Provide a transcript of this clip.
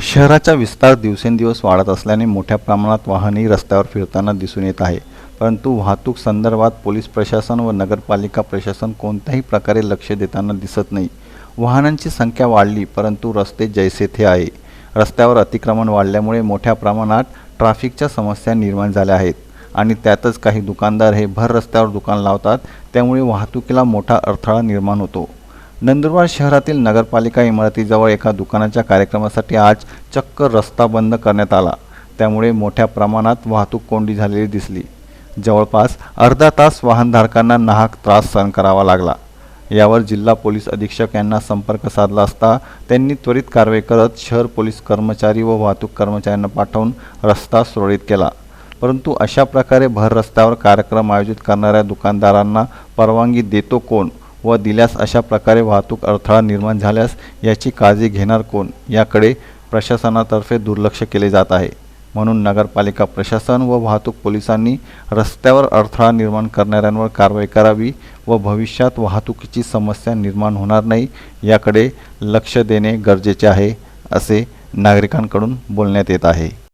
शहराचा विस्तार दिवसेंदिवस वाढत असल्याने मोठ्या प्रमाणात वाहनही रस्त्यावर फिरताना दिसून येत आहे. परंतु वाहतूक संदर्भात पोलीस प्रशासन व नगरपालिका प्रशासन कोणत्याही प्रकारे लक्ष देताना दिसत नाही. वाहनांची संख्या वाढली परंतु रस्ते जैसे थे आहे रस्त्यावर अतिक्रमण वाढल्यामुळे मोठ्या प्रमाणात ट्रॅफिकच्या समस्या निर्माण झाल्या आहेत आणि त्यातच काही दुकानदार हे भर रस्त्यावर दुकान लावतात त्यामुळे वाहतुकीला मोठा अडथळा निर्माण होतो. नंदुरबार शहरातील नगरपालिका इमारतीजवळ एका दुकानाच्या कार्यक्रमासाठी आज चक्क रस्ता बंद करण्यात आला. त्यामुळे मोठ्या प्रमाणात वाहतूक कोंडी झालेली दिसली. जवळपास अर्धा तास वाहनधारकांना नाहक त्रास सहन करावा लागला. यावर जिल्हा पोलीस अधीक्षक यांना संपर्क साधला असता त्यांनी त्वरित कारवाई करत शहर पोलीस कर्मचारी व वाहतूक कर्मचाऱ्यांना पाठवून रस्ता सुरळीत केला. परंतु अशा प्रकारे भर रस्त्यावर कार्यक्रम आयोजित करणाऱ्या दुकानदारांना परवानगी देतो कोण? व दिल्यास अशा प्रकारे वाहतूक अडथळा निर्माण झाल्यास याची काळजी घेणार कोण? याकडे प्रशासनातर्फे दुर्लक्ष केले जात आहे. म्हणून नगरपालिका प्रशासन व वाहतूक पोलिसांनी रस्त्यावर अडथळा निर्माण करणाऱ्यांवर कारवाई करावी व भविष्यात वाहतुकीची समस्या निर्माण होणार नाही याकडे लक्ष देणे गरजेचे आहे असे नागरिकांकडून बोलण्यात येत आहे.